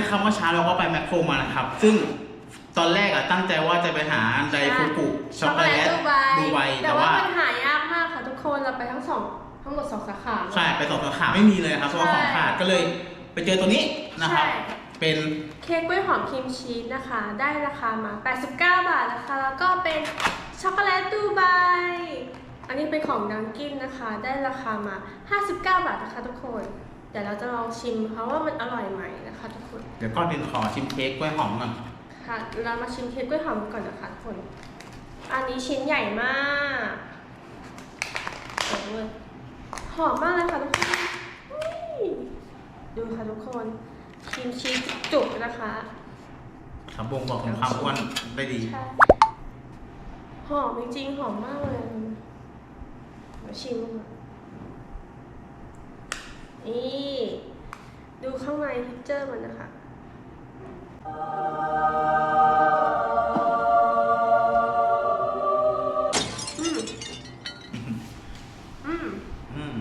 วันนี้นะครับเมื่อเช้าเราก็ไปแมคโครมานะครับ ซึ่งตอนแรกอะตั้งใจว่าจะไปหาไดฟูกุช็อกโกแลตดูไบดูไบแต่แต่ว่าว่ามันหายากมากค่ะทุกคนเราไปทั้งสองทั้งหมดสองสาขาใช่ไปสองสาขาไม่มีเลยครับเพราะว่าของขาดก็เลยไปเจอตัวนี้นะครับใช่เป็นเค้กกล้วยหอมครีมชีสนะคะ ได้ราคามา 89 บาทนะคะ แล้วก็เป็นช็อกโกแลตดูไบอันนี้เป็นของดังกินนะคะ ได้ราคามา 59 บาทนะคะทุกคน เดี๋ยวเราจะลองชิมเพราะว่ามันอร่อยไหมนะคะทุกคน เดี๋ยวก่อนอื่นขอชิมเค้กกล้วยหอมก่อนค่ะ เรามาชิมเค้กกล้วยหอมก่อนนะคะทุกคน อันนี้ชิ้นใหญ่มากโอ้ยหอมมากเลยค่ะทุกคนนี่ดูค่ะทุกคนครีมชีสจุกๆนะคะครับบ่งบอกถึงความอ้วนได้ดีใช่หอมจริงๆ หอมมากเลยเดี๋ยวชิมก่อ นนี่ดูข้างในทิกเจอร์มันนะคะอืมอืมอืม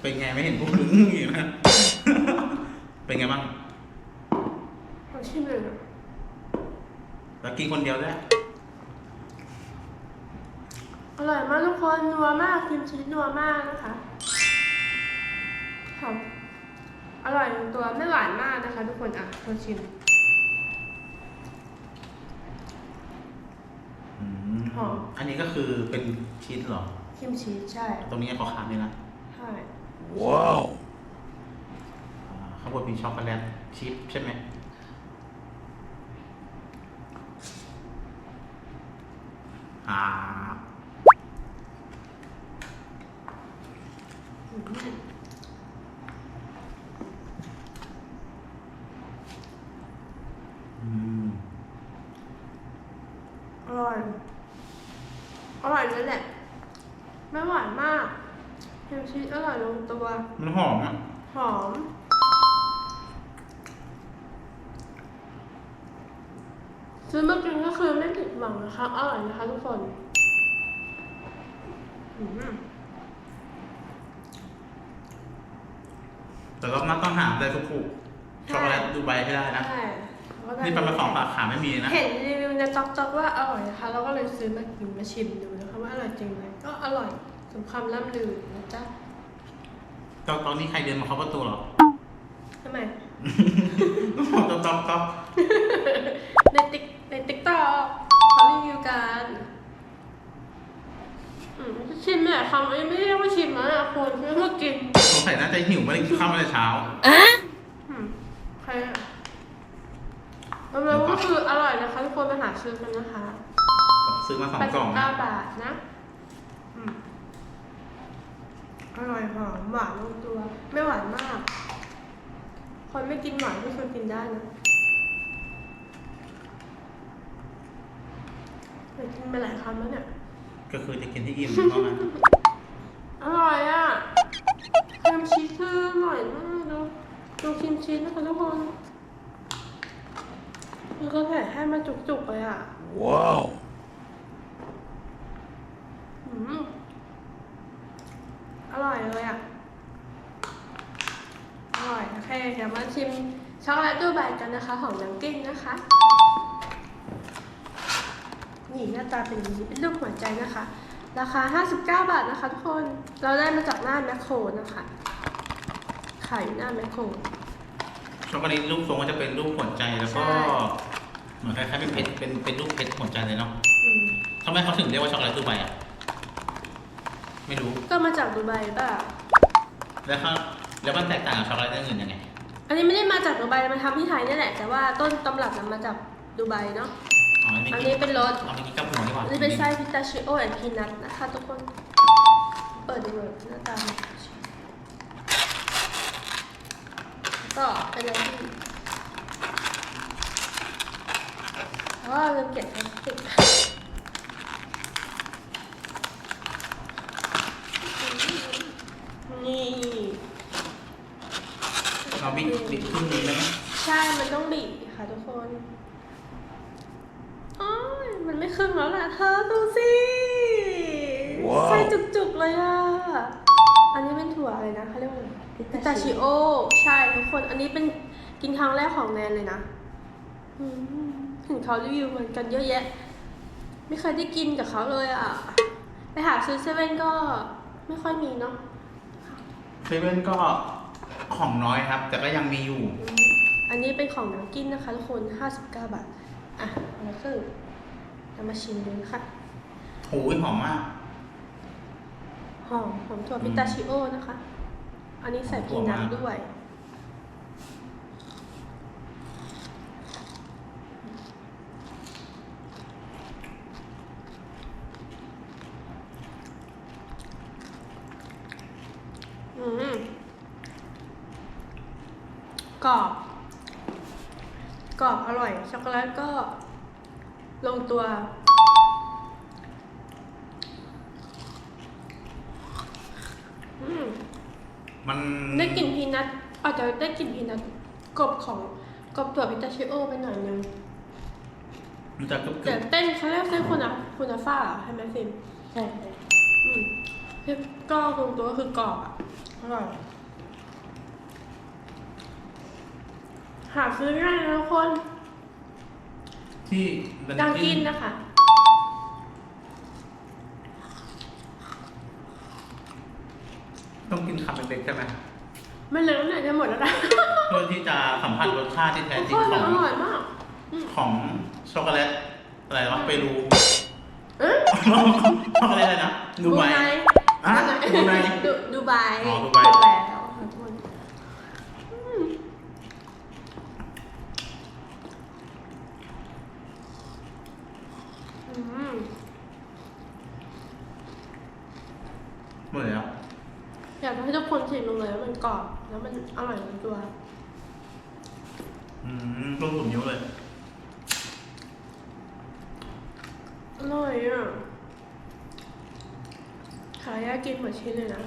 เป็นไงไม่เห็นพูดถึงอีกนะ เป็นไงบ้างลองชิมเลยนะแล้วกินคนเดียวด้วยอร่อยมากทุกคนนัวมากครีมชีสนัวมากนะคะ อร่อยในตัวไม่หวานมากนะคะ ทุกคนอะลองชิมอืมหอมอันนี้ก็คือเป็นชีสเหรอครีมชีสใช่ ตรงนี้ขอขาดนี่นะใช่อ่าข้างบนมีช็อกโกแลตชิพใช่ไหมอ่า อืม อืม อร่อย อร่อยเลยแหละ ไม่หวานมากครีมชีสอร่อย ลงตัว มันหอมอะ หอม ซื้อมากินก็คือไม่ผิดหวังนะคะ อร่อยนะคะทุกคนอืมแต่รอบหน้าต้องหาไดฟุกุช็อกโกแลตดูไบให้ได้นะ ใช่นี่ไปมาสองสาขาไม่มีนะ เห็นรีวิวในจ๊อกจ๊อกว่าอร่อยนะคะ เราก็เลยซื้อมากินมาชิมดูนะคะว่าอร่อยจริงไหมก็อร่อยสมคำล่ำลือนะจ๊ะ ตอนตอนนี้ใครเดินมาเคาะประตูเหรอทำไม ต๊อกต๊อกต๊อกในติ๊กในติ๊กต็อกเขารีวิวกันอืมชิมแม่ทำอันนี้ไม่เรียกว่าชิมนะคนเรียกว่ากินสงสัยน่าจะหิวไม่ได้กินข้าวมาแต่เช้า อืมใครอะแล้วก็คืออร่อยนะคะทุกคนไปหาซื้อกันนะคะ ซื้อมาสองแปดกล่สิองบนะเก้าบาทนะอืม อร่อยหอมหวานลงตัว ไม่หวานมาก คนไม่กินหวานก็คือกินได้นะแต่กินไปหลายคำแล้วเนี่ย ก็คือจะกินที่อิ่มเท่านั้นอร่อยอะครีมชีสคืออร่อยมากดูดูครีมชีสนะคะทุกคนแล้วก็แผ่ให้มาจุกๆเลยอะ ว้าว อืมอร่อยเลยอะ อร่อยโอเคเดี๋ยว มาชิมช็อกโกแลตดูไบกันนะคะ ของนังกิ้งนะคะ นี่หน้าตาเป็นอย่างนี้เป็นรูปหัวใจนะคะ ราคา 59 บาทนะคะทุกคน เราได้มาจากหน้าแมคโครนะคะขายอยู่หน้าแมคโครช็อกโกแลตรูปทรงก็จะเป็นรูปหัวใจแล้วก็ใช่เหมือนคล้ายๆเป็นเพชรเป็นเป็นรูปเพชรหัวใจเลยเนาะอืมทำไมเขาถึงเรียกว่าช็อกโกแลตดูไบอะไม่รู้ก็มาจากดูไบป่ะแล้วเขาแล้วมันแตกต่างกับช็อกโกแลตอื่นยังไง อันนี้ไม่ได้มาจากดูไบมาทำที่ไทยนี่แหละ แต่ว่าต้นตำรับมันมาจากดูไบเนาะ อ๋ออันนี้อันกินี้เป็นรสอ๋ออันนี้กับหัวดีกว่าอันนี้เป็นไส้พิตาชิโอแอนด์พีนัทนะคะทุกคน เปิดดูเลยหน้าตามันก็เป็นอะไรที่อ๋อลืมเก็บพลาสติก เราบิดบิดครึ่งนึงได้ไหมใช่ มันต้องบีบค่ะทุกคนโอ้ยมันไม่ครึ่งแล้วล่ะเธอดูสิว้าวไส้จุกๆเลยอะ อันนี้เป็นถั่วอะไรนะเขาเรียกว่าอะไรพิตาชิโอ ใช่ทุกคน อันนี้เป็นกินครั้งแรกของแนนเลยนะอืมถึงเขารีวิวมันกันเยอะแยะ ไม่เคยได้กินกับเขาเลยอะ ไปหาซื้อเซเว่นก็ไม่ค่อยมีเนาะเซเว่นก็ ของน้อยครับ แต่ก็ยังมีอยู่อืมอันนี้เป็นของน้ำกินนะคะทุกคน 59 บาท อะแล้วคือเรามาชิมดูนะคะโอ้ยหอมมาก หอมหอมถั่วพิตาชิโอนะคะ อันนี้ใส่พีนัทด้วย อืม กรอบ กรอบอร่อย ช็อกโกแลตก็ลงตัว อืมมันได้กลิ่นพีนัทอาจจะได้กลิ่นพีนัทกรอบของกรอบถั่วพิตาชิโอไปหน่อยนึงมันจะกรึบแต่เต้นเขาเรียกเส้นคุณอะคุณฟ้าเหรอใช่ไหมฟิล์มใช่อืมที่ก็ตรงตัวก็คือกรอบอะอร่อย หาซื้อง่ายนะทุกคนๆที่ดังกินนะคะ ต้องกินคำเล็กๆใช่ไหมไม่เลยน้ำไหนจะหมดแล้วนะเพื่อที่จะสัมผัสรสชาติที่แท้ทุกจริคงนขมัอนงอร่อยมาก ของช็อกโกแลตอะไรวะเปรูเอ๊ะช็อกโกแลตอะไรนะดูไบอะดูไบดูดูไบอ๋อดูไบ ถูกแล้วทุกคนอืมอืม หมดแล้วอยากให้ทุกคนชิมลงเลยว่ามันกรอบแล้วมันอร่อยในตัว อืมร่วมสุดนิ้วเลย อร่อยอะ ขายากกินหมดชิ้นเลยนะ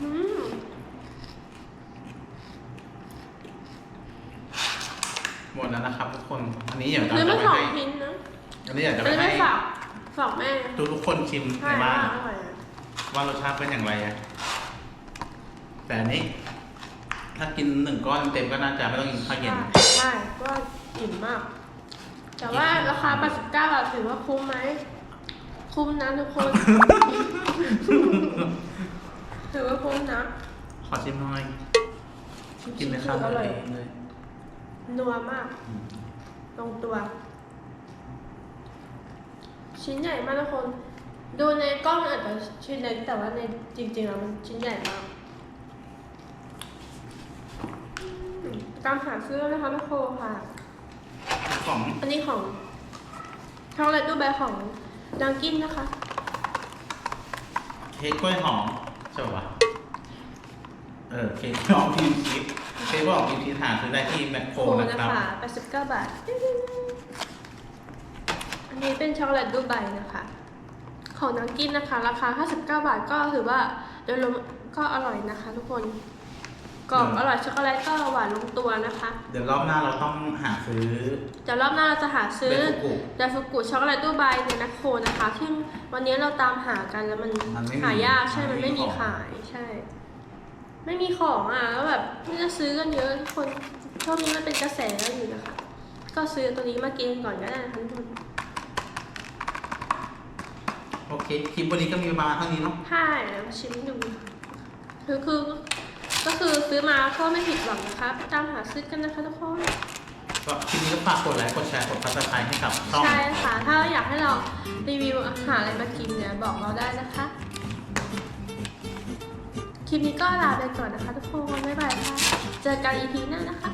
อืมหมดแล้วนะครับทุกคน อันนี้เดี๋ยวเราซื้อจะมาไปสองให้ชิ้นนะ อันนี้อยากจะอันไปนี้ให้ไม่ฝากฝากแม่ทุกทุกๆคนชิมในใช่บ้าน อร่อยอะว่ารสชาติเป็นอย่างไรอะแต่อันนี้ ถ้ากินหนึ่งก้อนเต็มก็น่าจะไม่ต้องกินข้าวเย็นใช่ใช่ก็อิ่มมาก แต่ว่าราคา 89 บาทถือว่าคุ้มไหม คุ้มนะทุกคน ถือว่าคุ้มนะ ขอชิมหน่อย กินในข้าวอร่อยเองเลยนัวมากลงตัว ชิ้นใหญ่มากทุกคน ดูในกล้องอาจจะชิ้นเล็กแต่ว่าในจริงๆแล้วมันชิ้นใหญ่มากอืมตามหาซื้อนะคะแม่โคค่ะ ของอันนี้ของช็อกโกแลตดูใบของดังกินนะคะ เค้กกล้วยหอมใช่ปะเออเค้กกล้วยหอมครีมชีสเค้กกล้วยหอมครีมชีสหาซื้อได้ที่แมคโครโคนะนะครับคะ89 บาท อันนี้เป็นช็อกโกแลตดูไบนะคะ ของน้ำกินนะคะ ราคา 59 บาทก็ถือว่าโดยรวมก็อร่อยนะคะ ทุกคนกรอบอร่อยช็อกโกแลตก็หวานลงตัวนะคะ เดี๋ยวรอบหน้าเราต้องหาซื้อเดี๋ยวรอบหน้าเราจะหาซื้อเบฟุกุไดฟุกุช็อกโกแลตดูไบในแมคโครนะคะซึ่งวันนี้เราตามหากันแล้วมันมันไม่มีหายากใช่มัมันนไม่ไม่มีมีของขายใช่ ไม่มีของอะแล้วแบบไม่จะซื้อกันเยอะทุกคนช่วงนี้มันเป็นกระแสอยู่นะคะ ก็ซื้อตัวนี้มากินก่อนก็ได้นะคะทุกคน โอเคคลิปวันนี้ก็มีประมาณเท่านี้เนาะใช่แล้วมาชิมให้ดูคือคือ ก็คือซื้อมาก็ไม่ผิดหวังนะคะไปตามหาซื้อกันนะคะทุกคนก็คลิปนี้ก็ฝากกดไลค์กดแชร์กดซับสไครต์ให้กับช่องใช่ค่ะ ถ้าอยากให้เรารีวิวอาหารอะไรมากินเนี่ยบอกเราได้นะคะคลิปนี้ก็ลาไปก่อนนะคะทุกคนบ๊ายบายค่ะ เจอกัน EP หน้านะคะ